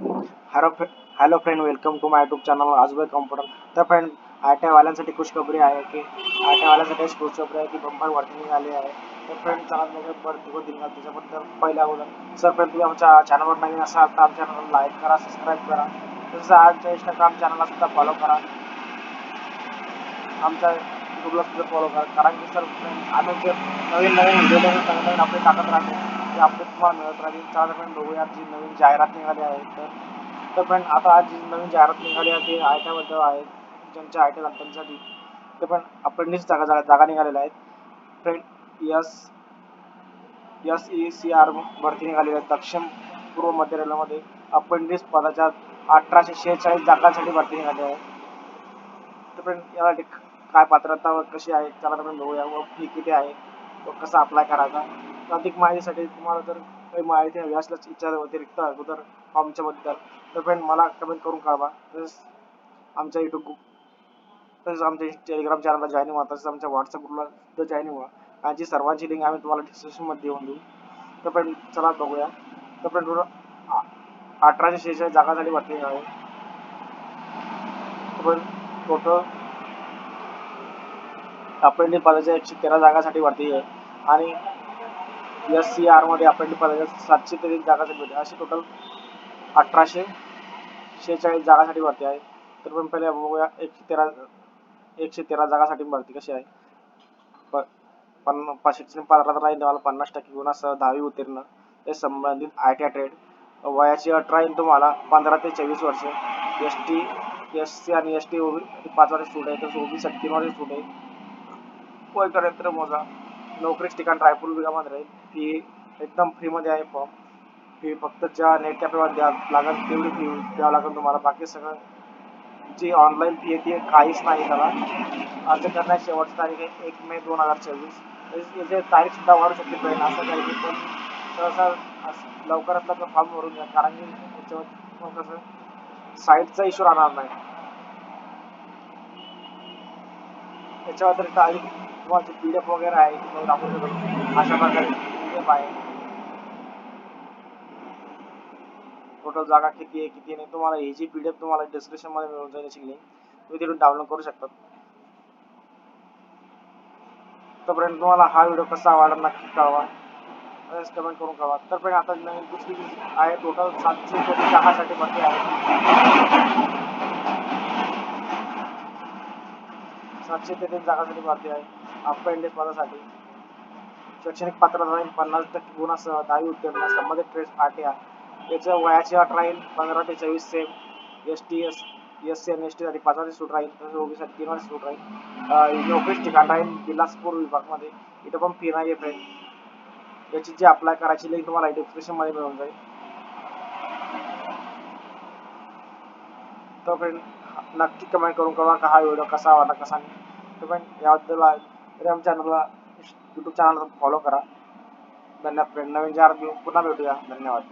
Hello फ्रे hello friend welcome to my YouTube channel आजूबाई computer तर friend I T वाल्यांसाठी खुशखबरी आहे की आय टी वाल्यांसाठी खुशखबरी आहे की बंपर भरती निघाली आहे. तर फ्रेंड चला बघा भरती होती ना त्याच्याबद्दल पहिल्या अगोदर. सर फ्रेंड तुम्ही आमच्या चॅनलवर नवीन असाल तर आमच्या चॅनलला लाईक करा सबस्क्राईब करा. तसंच आमच्या इंस्टाग्राम चॅनलला सुद्धा फॉलो करा. आमच्या यूट्यूबला सुद्धा फॉलो करा. कारण की सर फ्रेंड आम्ही जे नवीन नवीन व्हिडिओ नवीन नवीन अपडेट टाकत राहतो म्हणजे ते तुम्हाला मिळत राहतील चला बघूया जी नवीन जाहिरात निघाली आहे. तर तर पण आता आज जी नवीन जाहिरात निघाली आहे ते आयट्याबद्दल आहे. ज्यांच्या आयटी त्यांच्यासाठी ते पण अपेंडिक्स जागा जागा जागा निघालेल्या आहेत. Friend yes S E C R भरती निघालेली आहे दक्षिण पूर्व मध्य रेल्वेमध्ये अपेंडिक्स पदाच्या अठराशे शेहेचाळीस जागांसाठी भरती निघाली आहे तर पण यासाठी काय पात्रता व कशी आहे त्याला आपण बघूया. व फी किती आहे? व कसा अप्लाय करायचा? अधिक माहितीसाठी तुम्हाला जर काही माहिती हवी असल्यास इच्छा व्यतिरिक्त अगोदर फॉर्मच्या बद्दल तर फ्रेंड मला कमेंट करून कळवा. तसेच आमच्या युट्यूब तसेच आमच्या टेलिग्राम चॅनलला जॉईन व्हा. तसेच आमच्या व्हॉट्सअप ग्रुपला सुद्धा जॉईन व्हा. यांची सर्वांची लिंक आम्ही तुम्हाला डिस्क्रिप्शनमध्ये देऊन देऊ. तर फ्रेंड चला बघूया. तर फ्रेंड अठराशे शेहेचाळीस जागा झाली भरती आहे. पण टोटल अपेंडिक पदाच्या एकशे तेरा जागासाठी भरती आहे. आणि एस सी आरमध्ये अपेंडिक पदाच्या सातशे तेवीस जागासाठी भरते अशी टोटल अठराशे शेहेचाळीस जागासाठी भरती आहे. तर पण पहिले बघूया एकशे तेरा एकशे तेरा जागासाठी भरती कशी आहे. प पन्न शिक्षण पात्रता राहील तुम्हाला पन्नास टक्के गुणासह दहावी उत्तीर्ण. ते संबंधित आय टी आय ट्रेड. वयाची अठरा राहील तुम्हाला पंधरा ते चोवीस वर्ष. एस टी एस सी आणि एस टी ओबी पाच वर्ष सूट आहे तसं ओबी तीन वर्ष सूट आहे. वय मोजा. नोकरीच ठिकाण रायपूर विभागामध्ये राहील. फी एकदम फ्रीमध्ये आहे फॉर्म फी फक्त ज्या नेट कॅफेवर द्या लागेल तेवढी फी द्यावं लागेल तुम्हाला. बाकी सगळं जी ऑनलाईन फी आहे ती काहीच नाही त्याला. अर्ज करण्याची शेवटची तारीख आहे एक मे दोन हजार चोवीस. म्हणजे याची तारीखसुद्धा वाढू शकते ट्रेन असं काही पण सहसा लवकरात लवकर फॉर्म भरून घ्या. कारण की त्याच्यावर कसं साईटचा इश्यू राहणार नाही. याच्या व्यतिरिक्त अधिक तुम्हाला पी डी एफ वगैरे आहे तुम्ही दाखवू शकतो अशा प्रकारे. पी आहे टोटल जागा किती आहे किती नाही तुम्हाला हे जी पी डी एफ तुम्हाला डिस्क्रिप्शनमध्ये मिळून जाईल अशी लिंक तुम्ही तिथून डाउनलोड करू शकता. तोपर्यंत तुम्हाला हा व्हिडिओ कसा आवडला नक्की कळवा. कमेंट करून कळवा. तर पण आता नवीन दुसरी आहे टोटल सातशे कोटी दहासाठी बाकी आहे सातशे ते तीन जागासाठी भरती आहे. अप अपेंडिक्स पदासाठी शैक्षणिक पात्रता राहील पन्नास टक्के गुणासह दहावी उत्तीर्ण संबंधित ट्रेस आठ आहे. त्याच्या वयाची अट राहील पंधरा ते चोवीस same S T S S C आणि एस टीसाठी पाच वर्ष सूट राहील तसंच ओबीसाठी तीन वर्ष सूट राहील. नोकरीच ठिकाण राहील बिलासपूर विभागमध्ये. इथं पण फी नाही आहे. याची जी अप्लाय करायची लिंक तुम्हाला डिस्क्रिप्शनमध्ये मिळून जाईल. तर फ्रेंड नक्की कमेंट करून कळवा का हा व्हिडिओ कसा वाटला कसा नाही. तर फ्रेंड याबद्दल आमच्या चॅनलला यूट्यूब चॅनलला फॉलो करा. धन्यवाद फ्रेंड नवीन चार घेऊन पुन्हा भेटूया. धन्यवाद.